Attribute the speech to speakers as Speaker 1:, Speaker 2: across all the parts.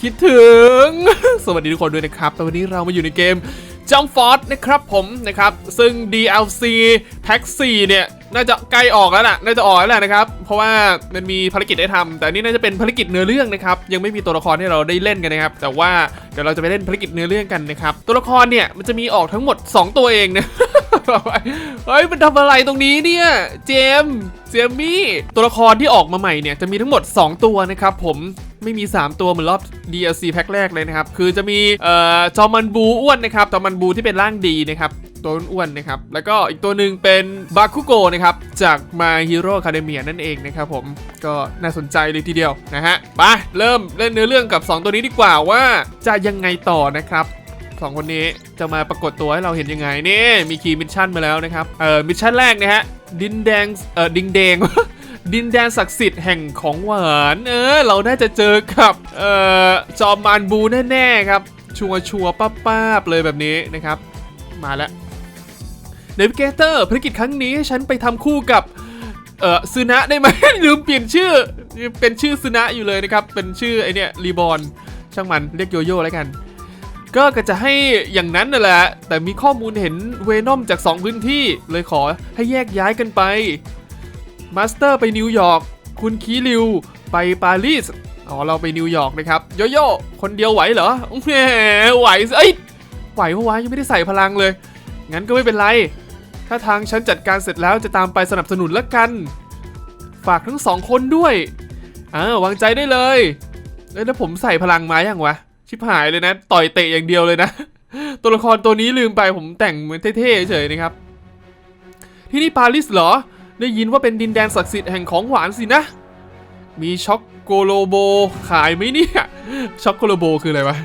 Speaker 1: คิดถึง สวัสดีทุกคนด้วยนะครับแต่วันนี้เรามาอยู่ในเกม Jump Force นะครับผมนะครับ ซึ่ง DLC แพ็ก4เนี่ย น่าจะใกล้ออกแล้วนะน่าจะออกแล้วแหละนะครับ เพราะว่ามันมีภารกิจให้ทำแต่นนี่น่าจะเป็นภารกิจเนื้อเรื่องนะครับ ยังไม่มีตัวละครให้เราได้เล่นกันนะครับ แต่ว่าเดี๋ยวเราจะไปเล่นภารกิจเนื้อเรื่องกันนะครับ ตัวละครเนี่ยมันจะมีออกทั้งหมด 2 ตัวเองนะ เฮ้ยมันทำอะไรตรงนี้เนี่ย เจมส์เจมมี่ตัวละครที่ออกมาใหม่เนี่ยจะมีทั้งหมด 2 ตัวนะครับผมไม่มี 3 ตัวเหมือนรอบ DLC แพ็คแรกเลยนะครับ คือจะมีเอ่อจอมันบูอ้วนนะครับจอมันบูที่เป็นร่างดีนะครับตัวอ้วนนะครับ แล้วก็อีกตัวหนึ่งเป็นบาคุโกนะครับ จาก My Hero Academia นั่นเองนะครับผมก็น่าสนใจเลยทีเดียวนะฮะไปเริ่มเล่นเนื้อเรื่องกับ 2 ตัวนี้ดีกว่าว่าจะยังไงต่อนะครับ สองคนนี้จะมาปรากฏตัวให้เราเห็นยังไงนี่มีคีย์มิชชั่นมาแล้วนะครับเอ่อมิชชั่นแรกนะฮะดินแดงเอ่อดิงแดงดินแดนศักดิ์สิทธิ์แห่งของหวานเออเราน่าจะเจอกับเอ่อจอมมารบูแน่ๆครับ ชัวชัวป้าป้าบเลยแบบนี้นะครับ มาแล้วเนวิเกเตอร์ภารกิจครั้งนี้ให้ฉันไปทำคู่กับเอ่อซึนะได้ไหม ลืมเปลี่ยนชื่อ เป็นชื่อซึนะอยู่เลยนะครับ เป็นชื่อไอเนี่ยรีบอลช่างมันเรียกโยโย่แล้วกัน ก็ก็จะให้อย่างนั้นนั่นแหละ แต่มีข้อมูลเห็นเวนอมจาก 2 พื้นที่ เลยขอให้แยกย้ายกันไป มาสเตอร์ไปนิวยอร์ก คุณคีริวไปปารีส อ๋อ เราไปนิวยอร์กนะครับ โยโย่ คนเดียวไหวเหรอแหมไหวสิเอ้ย ไหวเพราะวะยังไม่ได้ใส่พลังเลย งั้นก็ไม่เป็นไร ถ้าทางฉันจัดการเสร็จแล้วจะตามไปสนับสนุนละกัน ฝากทั้งสองคนด้วย อ่าวางใจได้เลย เอ้ยแล้วผมใส่พลังมาอย่างวะ ชิบหายเลยนะ ต่อยเตะอย่างเดียวเลยนะ ตัวละครตัวนี้ลืมไปผมแต่งเหมือนเท่ๆเฉยๆนะครับ ที่นี่ปารีสเหรอ ได้ยินว่าเป็นดินแดนศักดิ์สิทธิ์แห่งของหวานสินะ มีช็อกโกโลโบขายไหมเนี่ย ช็อกโกโลโบคืออะไรวะ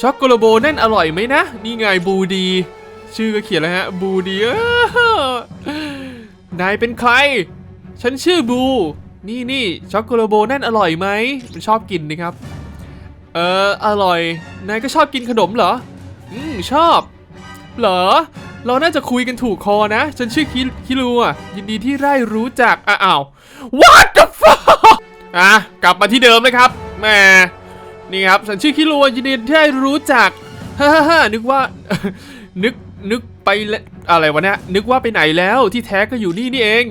Speaker 1: ช็อกโกโลโบนั่นอร่อยไหมนะ นี่ไงบูดี ชื่อก็เขียนแล้วฮะ บูดีนายเป็นใคร ฉันชื่อบู นี่นี่ช็อกโกโลโบนั่นอร่อยไหม มันชอบกินนะครับ เออ อร่อย นายก็ชอบกินขนมเหรอ อืม ชอบ เหรอ เราน่าจะคุยกันถูกคอนะ ฉันชื่อคิคิรูอะ ยินดีที่ได้รู้จัก อ้าว what the fuck อะ กลับมาที่เดิมเลยครับแหมนี่ครับ ฉันชื่อคิรูยินดีที่ได้รู้จักฮ่าฮ่าฮ่านึกว่า นึก นึกไปอะไรวะเนี่ย นึกว่าไปไหนแล้ว ที่แท้ก็อยู่นี่นี่เอง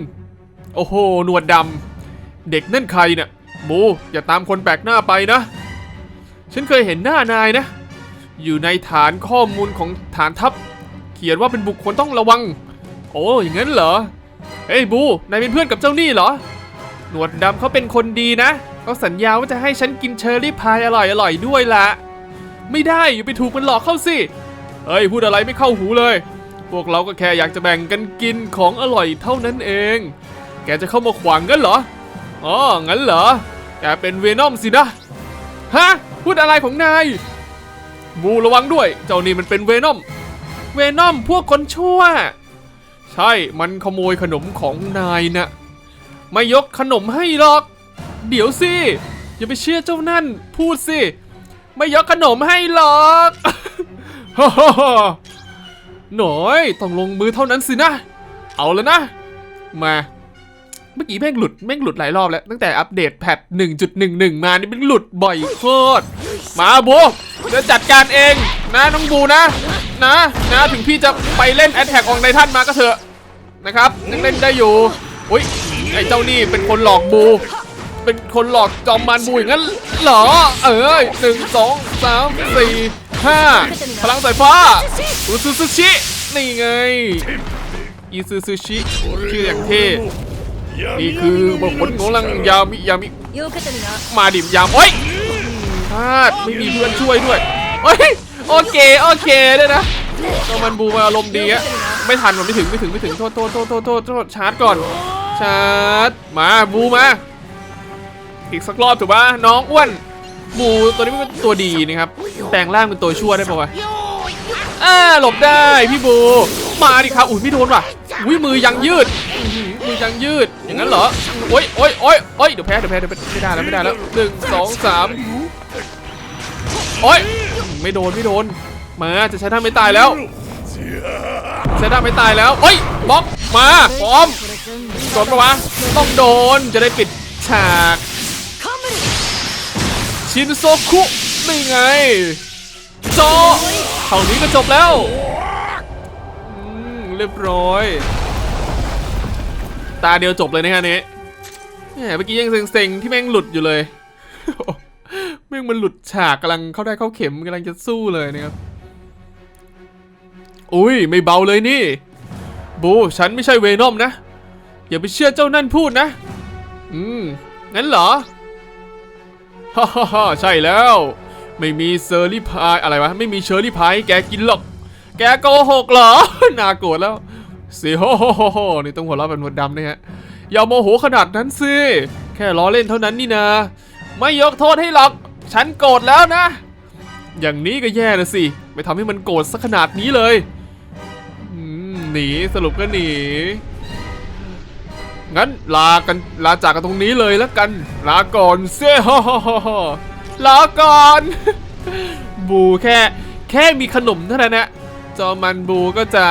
Speaker 1: โอ้โห หนวดดำ เด็กนั่นใครเนี่ยโมอย่าตามคนแปลกหน้าไปนะ ฉันเคยเห็นหน้านายนะ อยู่ในฐานข้อมูลของฐานทัพ เขียนว่าเป็นบุคคลต้องระวัง โอ้อย่างนั้นเหรอ เฮ้ยบู นายเป็นเพื่อนกับเจ้านี่เหรอ หนวดดำเขาเป็นคนดีนะเขาสัญญาว่าจะให้ฉันกินเชอร์รี่พายอร่อยอร่อยด้วยละ ไม่ได้อย่าไปถูกมันหลอกเข้าสิ เฮ้ยพูดอะไรไม่เข้าหูเลย พวกเราก็แค่อยากจะแบ่งกันกินของอร่อยเท่านั้นเอง แกจะเข้ามาขวางกันเหรอ อ๋อ งั้นเหรอ แกเป็นเวนอมสินะ ฮะ พูดอะไรของนายบูระวังด้วย เจ้านี่มันเป็นเวนอม เวนอมพวกคนชั่ว ใช่ มันขโมยขนมของนายนะไม่ยกขนมให้หรอก เดี๋ยวสิ อย่าไปเชื่อเจ้านั่น พูดสิ ไม่ยกขนมให้หรอกฮ่าฮ่าฮ่าหน่อยต้องลงมือเท่านั้นสินะ เอาแล้วนะ มา เมื่อกี้แม่งหลุดแม่งหลุดหลายรอบแล้ว ตั้งแต่อัปเดตแพท1.11 มานี่ม่งหลุดบ่อยโคตรมาบูเดี๋ยวจัดการเองนะน้องบูนะ นะนะถึงพี่จะไปเล่นแอ t แทกของในท่านมาก็เถอะนะครับยังเล่นได้อยู่อุ้ยไอ้เจ้านี่เป็นคนหลอกบู เป็นคนหลอกจอมมารบูอย่างนั้นเหรอ เอ้ยหนึ่งสองสามสี่ห้าพลังสายฟ้าอุซุซุชินี่ไงอีซูซูชิชื่ออย่างเท่ นี่คือบุคคนของลังยามิยามิมาดิมยามโอ้ยพลาดไม่มีเพื่อนช่วยด้วยโอ้ยโอเคโอเคเลยนะก็มันบูมาอารมณ์ดีอะไม่ทันมันไม่ถึงไม่ถึงไม่ถึงโทษโทษโทษโทษโทษชาร์จก่อน ชาร์จมาบูมาอีกสักรอบถูกปะน้องอ้วนบูตัวนี้เป็นตัวดีนะครับแปลงร่างเป็นตัวชั่วได้ปะวะอ่าหลบได้พี่บู มาดิครับอุ้ยพี่โดนว่ะอุ้ยมือยังยืด ยังยืด อย่างนั้นเหรอ โอ้ยโอ้ยโอ้ยโอ้ยเดี๋ยวแพ้ เดี๋ยวแพ้ เดี๋ยวแพ้ไม่ได้แล้วไม่ได้แล้วหนึ่งสองสามโอ้ย ไม่โดนไม่โดน มา จะใช้ท่าไม่ตายแล้วใช้ท่าไม่ตายแล้วโอ้ยบล็อก มา พร้อม โดนปะวะ ต้องโดน จะได้ปิดฉาก ชินโซคุนี่ไงจอเท่านี้ก็จบแล้วเรียบร้อย ตาเดียวจบเลยนะฮะนี้แหมเมื่อกี้ยังเซ็งๆที่แม่งหลุดอยู่เลยแม่งมันหลุดฉากกำลังเข้าได้เข้าเข็มกำลังจะสู้เลยนะครับอุ้ยไม่เบาเลยนี่ บูฉันไม่ใช่เวนอมนะ อย่าไปเชื่อเจ้านั่นพูดนะ อืม งั้นเหรอฮ่าฮ่าใช่แล้ว ไม่มีเซอร์รี่พายอะไรวะ ไม่มีเชอร์รี่พายให้แกกินหรอก แกโกหกเหรอ น่าโกรธแล้ว สิโฮโฮโฮนี่ต้องหัวเราะเป็นหมดดำนะฮะอย่าโมโหขนาดนั้นสิแค่ล้อเล่นเท่านั้นนี่นะ ไม่ยกโทษให้หรอก ฉันโกรธแล้วนะ อย่างนี้ก็แย่นะสิไปทำให้มันโกรธสักขนาดนี้เลยอืมหนีสรุปก็หนีงั้นลากันลาจากกันตรงนี้เลยแล้วกัน ลาก่อนเซ่ฮ่าฮ่ลาก่อน บูแค่ แค่มีขนมเท่านั้นนะ จอมันบูก็จะ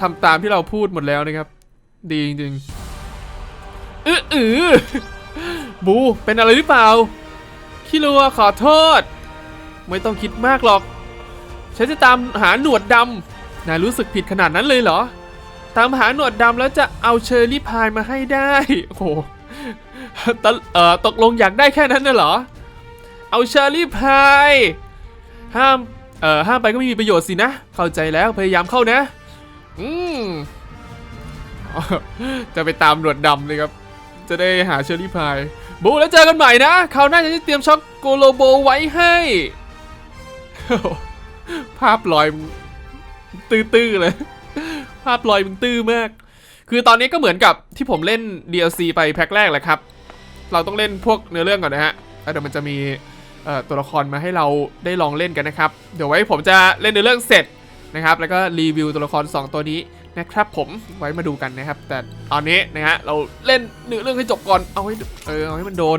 Speaker 1: ทำตามที่เราพูดหมดแล้วนะครับ ดีจริงๆอื้ออือบูเป็นอะไรหรือเปล่าคิรัวขอโทษ ไม่ต้องคิดมากหรอก ฉันจะตามหาหนวดดำนายรู้สึกผิดขนาดนั้นเลยเหรอ ตามหาหนวดดำแล้วจะเอาเชอร์รี่พายมาให้ได้โอ้โหตเอ่อตกลงอยากได้แค่นั้นน่ะเหรอ เอาเชอร์รี่พาย ห้าม เอ่อห้ามไปก็ไม่มีประโยชน์สินะ เข้าใจแล้วพยายามเข้านะ อืมจะไปตามหนวดดำเลยครับ จะได้หาเชอร์รี่พาย บูแล้วเจอกันใหม่นะคราวหน้าจะเตรียมช็อกโกโลโบไว้ให้ ภาพลอยมึงตื้อๆเลย ภาพลอยมึงตื้อมาก คือตอนนี้ก็เหมือนกับที่ผมเล่น DLC ไปแพ็คแรกแหละครับ เราต้องเล่นพวกเนื้อเรื่องก่อนนะฮะ แล้วเดี๋ยวมันจะมี ตัวละครมาให้เราได้ลองเล่นกันนะครับ เดี๋ยวไว้ผมจะเล่นเนื้อเรื่องเสร็จนะครับ แล้วก็รีวิวตัวละคร 2 ตัวนี้นะครับผมไว้มาดูกันนะครับ แต่ตอนนี้นะฮะเราเล่นเนื้อเรื่องให้จบก่อนเอาให้เออเอาให้มันโดน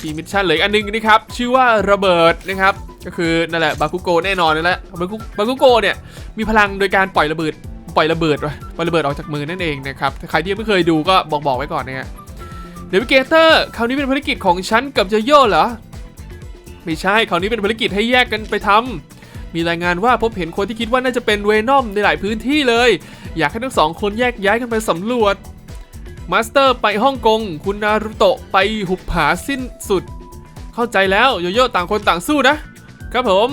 Speaker 1: ทีมิชชั่นเลยอันหนึงนะครับชื่อว่าระเบิดนะครับ ก็คือนั่นแหละบาคุโกแน่นอนนั่นแหละบาคุบาคุโกเนี่ยมีพลังโดยการปล่อยระเบิดปล่อยระเบิดวะปล่อยระเบิดออกจากมือนั่นเองนะครับใครที่ยังไม่เคยดูก็บอกบอกไว้ก่อนนะฮะเดวิเกเตอร์คราวนี้เป็นภารกิจของฉันกับเจโย่เหรอ ไม่ใช่คราวนี้เป็นภารกิจให้แยกกันไปทำมีรายงานว่าพบเห็นคนที่คิดว่าน่าจะเป็นเวนอมในหลายพื้นที่เลย อยากให้ทั้งสองคนแยกย้ายกันไปสำรวจมาสเตอร์ไปฮ่องกง คุณนารุโตะไปหุบผาสิ้นสุด เข้าใจแล้วโยโย่ต่างคนต่างสู้นะ ครับผม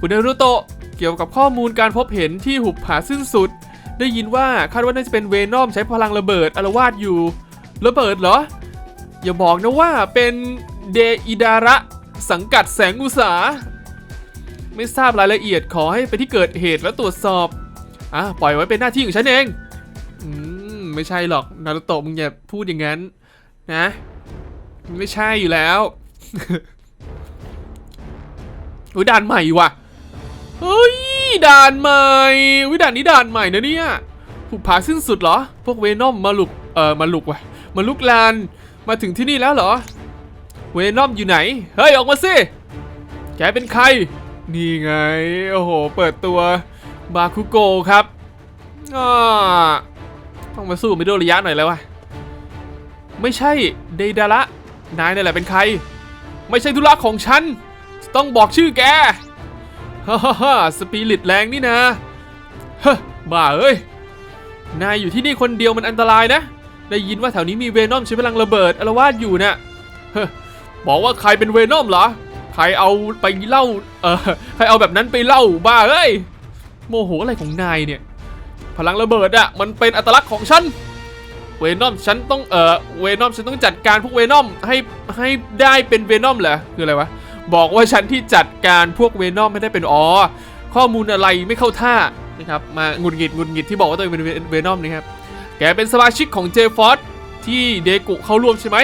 Speaker 1: คุณนารุโตะเกี่ยวกับข้อมูลการพบเห็นที่หุบผาสิ้นสุด ได้ยินว่าคาดว่าน่าจะเป็นเวนอมใช้พลังระเบิดอารวาสอยู่ ระเบิดเหรอ อย่าบอกนะว่าเป็น เดอิดาระ สังกัดแสงอุสา ไม่ทราบรายละเอียดขอให้ไปที่เกิดเหตุแล้วตรวจสอบ อะ ปล่อยไว้เป็นหน้าที่ของฉันเอง อืม ไม่ใช่หรอก นารุโตะมึงอย่าพูดอย่างนั้น นะไม่ใช่อยู่แล้วอุ้ยด่านใหม่ว่ะ เฮ้ยด่านใหม่อุ้ยด่านนี้ด่านใหม่นะเนี่ยผูกผาสิ้นสุดเหรอ พวกเวนอมมาลุก เอ่อ มาลุกว่ะ มาลุกลาน มาถึงที่นี่แล้วเหรอ เวนอมอยู่ไหน เฮ้ย ออกมาสิ แกเป็นใคร นี่ไง โอ้โห เปิดตัวบาคุโกครับอ่าต้องมาสู้มิโดริยะหน่อยแล้ววะไม่ใช่เดดาระนายนี่แหละเป็นใคร ไม่ใช่ธุระของฉัน ต้องบอกชื่อแกฮ่าฮ่าฮ่าสปิริตแรงนี่นะเฮ้บ้าเอ้ย นายอยู่ที่นี่คนเดียวมันอันตรายนะ ได้ยินว่าแถวนี้มีเวนอมใช้พลังระเบิดอารวาสอยู่นะ่ะเฮ้อ บอกว่าใครเป็นเวนอมเหรอ ใครเอาไปเล่า เออใครเอาแบบนั้นไปเล่าบ้าเอ้ย โมโหอะไรของนายเนี่ย พลังระเบิดอะมันเป็นอัตลักษณ์ของฉัน เวนอมฉันต้อง เออเวนอมฉันต้องจัดการพวกเวนอมให้ให้ได้เป็นเวนอมเหรอ คืออะไรวะ บอกว่าฉันที่จัดการพวกเวนอมไม่ได้เป็นอ๋อ ข้อมูลอะไรไม่เข้าท่านะครับ มาหงุดหงิดหงุดหงิดที่บอกว่าตัวเองเป็นเวนอมนะครับ แกเป็นสมาชิกของเจฟอสที่เดกุเข้าร่วมใช่ไหม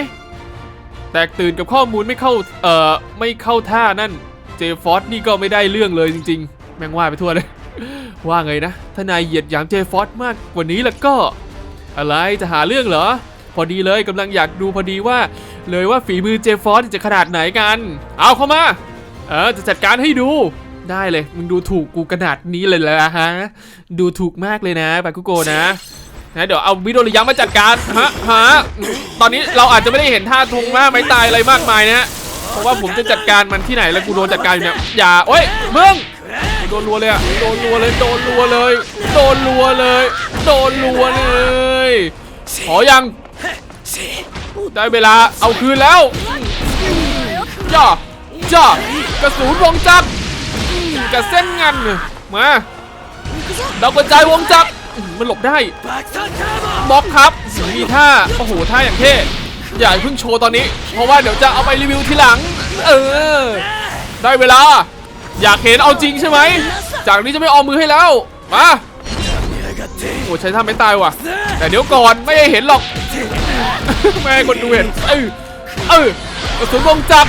Speaker 1: แตกตื่นกับข้อมูลไม่เข้า เอ่อ ไม่เข้าท่านั่น เจฟอสนี่ก็ไม่ได้เรื่องเลยจริง ๆ แม่งว่าไปทั่วเลย ว่าไงนะ ถ้านายเหยียดหยามเจฟอสมากกว่านี้แล้วก็ อะไรจะหาเรื่องเหรอ พอดีเลยกำลังอยากดูพอดีว่า เลยว่าฝีมือเจฟฟอสจะขนาดไหนกัน เอาเข้ามา เออ จะจัดการให้ดู ได้เลย มึงดูถูกกูขนาดนี้เลยเหรอฮะ ดูถูกมากเลยนะบาคุโกนะ นะเดี๋ยวเอาวิโดริยะมาจัดการฮะฮะตอนนี้เราอาจจะไม่ได้เห็นท่าทุงมาไม้ตายอะไรมากมายนะฮะเพราะว่าผมจะจัดการมันที่ไหนแล้วกูโดนจัดการอยู่เนี่ยอย่าโอ้ยมึงโดนรัวเลยอะโดนรัวเลยโดนรัวเลย โดนรัวเลย โดนรัวเลยขอยังได้เวลาเอาคืนแล้วจ้าจ้ากระสุนวงจักรกระเส้นงันมาดาวกระจายวงจักร มันหลบได้ม็อบครับมีท่าโอ้โหท่าอย่างเท่อย่าเพิ่งโชว์ตอนนี้ เพราะว่าเดี๋ยวจะเอาไปรีวิวทีหลัง เออ ได้เวลา อยากเห็นเอาจริงใช่ไหม จากนี้จะไม่เอามือให้แล้ว มาโอ้ใช้ท่าไม่ตายว่ะ แต่เดี๋ยวก่อนไม่ให้เห็นหรอก ไม่ให้คนดูเห็น เออเออกระสุนวงจับ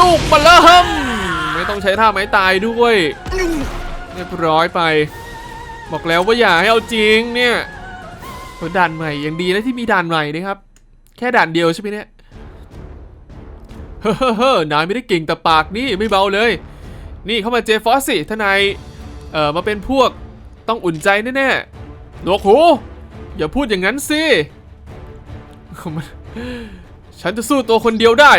Speaker 1: ลูกมาเริ่มไม่ต้องใช้ท่าไม้ตายด้วย เรียบร้อยไป บอกแล้วว่าอย่าให้เอาจริงเนี่ยเด่านใหม่ยังดีนะที่มีด่านใหม่นะครับ แค่ด่านเดียวใช่ไหมเนี่ย เฮ้อเฮ้อนายไม่ได้เก่งแต่ปากนี่ไม่เบาเลย นี่เข้ามาเจฟอสสิถ้านายเอ่อมาเป็นพวกต้องอุ่นใจแน่ๆหนวกหู อย่าพูดอย่างนั้นสิ ฉันจะสู้ตัวคนเดียวได้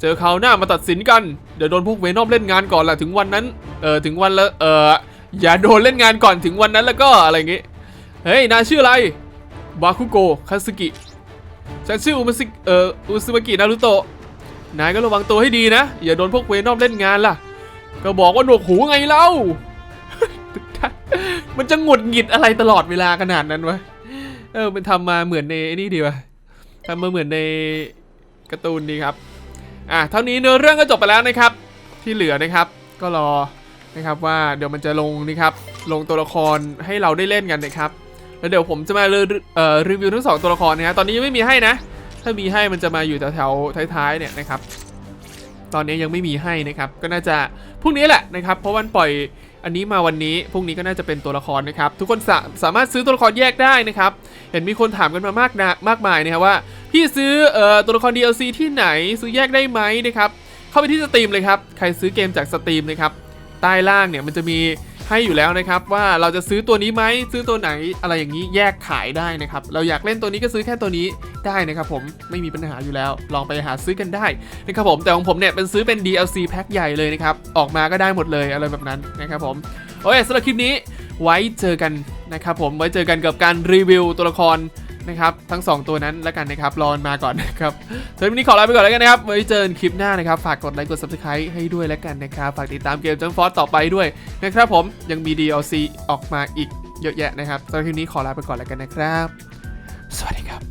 Speaker 1: เจอคราวหน้ามาตัดสินกัน เดี๋ยวโดนพวกเวนอมเล่นงานก่อนแหละถึงวันนั้น เออถึงวันละ เออ อย่าโดนเล่นงานก่อนถึงวันนั้นแล้วก็อะไรอย่างงี้ เฮ้ยนายชื่ออะไร บาคุโกะคาสึกิ ฉันชื่ออุมาซิเอ่ออุซึมากินารุโตะ นายก็ระวังตัวให้ดีนะ อย่าโดนพวกเวนอมเล่นงานล่ะ ก็บอกว่าหนวกหูไงเล่า มันจะหงุดหงิดอะไรตลอดเวลาขนาดนั้นวะ เออมันทำมาเหมือนในนี่ดีวะทำมาเหมือนในการ์ตูนดีครับ อะเท่านี้เนื้อเรื่องก็จบไปแล้วนะครับ ที่เหลือนะครับ ก็รอ นะครับว่าเดี๋ยวมันจะลงนี่ครับลงตัวละครให้เราได้เล่นกันนะครับแล้วเดี๋ยวผมจะมารีเอ่อรีวิวทั้งสองตัวละครนะฮะตอนนี้ยังไม่มีให้นะ ถ้ามีให้มันจะมาอยู่แถวๆท้ายๆเนี่ยนะครับตอนนี้ยังไม่มีให้นะครับก็น่าจะพรุ่งนี้แหละนะครับ เพราะวันปล่อยอันนี้มาวันนี้พรุ่งนี้ก็น่าจะเป็นตัวละครนะครับ ทุกคนสาสามารถซื้อตัวละครแยกได้นะครับ เห็นมีคนถามกันมามากนะมากมายนะครับว่า พี่ซื้อออตัวละคร DLC ที่ไหนซื้อแยกได้ไหมนะครับเข้าไปที่สตรีมเลยครับใครซื้อเกมจากสตรีมนะครับ ใต้ล่างเนี่ยมันจะมีให้อยู่แล้วนะครับว่าเราจะซื้อตัวนี้ไหมซื้อตัวไหนอะไรอย่างนี้แยกขายได้นะครับเราอยากเล่นตัวนี้ก็ซื้อแค่ตัวนี้ได้นะครับผมไม่มีปัญหาอยู่แล้ว ลองไปหาซื้อกันได้นะครับผมแต่ของผมเนี่ยเป็นซื้อเป็น DLC แพ็คใหญ่เลยนะครับออกมาก็ได้หมดเลยอะไรแบบนั้นนะครับผมโอเคสำหรับคลิปนี้ไว้เจอกันนะครับผมไว้เจอกันกับการรีวิวตัวละคร นะครับ ทั้ง 2 ตัวนั้นแล้วกันนะครับ รอนมาก่อนนะครับสำหรับวันนี้ขอลาไปก่อนแล้วกันนะครับ ไว้เจอกันคลิปหน้านะครับ ฝากกดไลค์กด subscribe ให้ด้วยแล้วกันนะครับ ฝากติดตามเกมจังฟอสต่อไปด้วยนะครับผม ยังมี DLC ออกมาอีกเยอะแยะนะครับสำหรับคลิปนี้ขอลาไปก่อนแล้วกันนะครับ สวัสดีครับ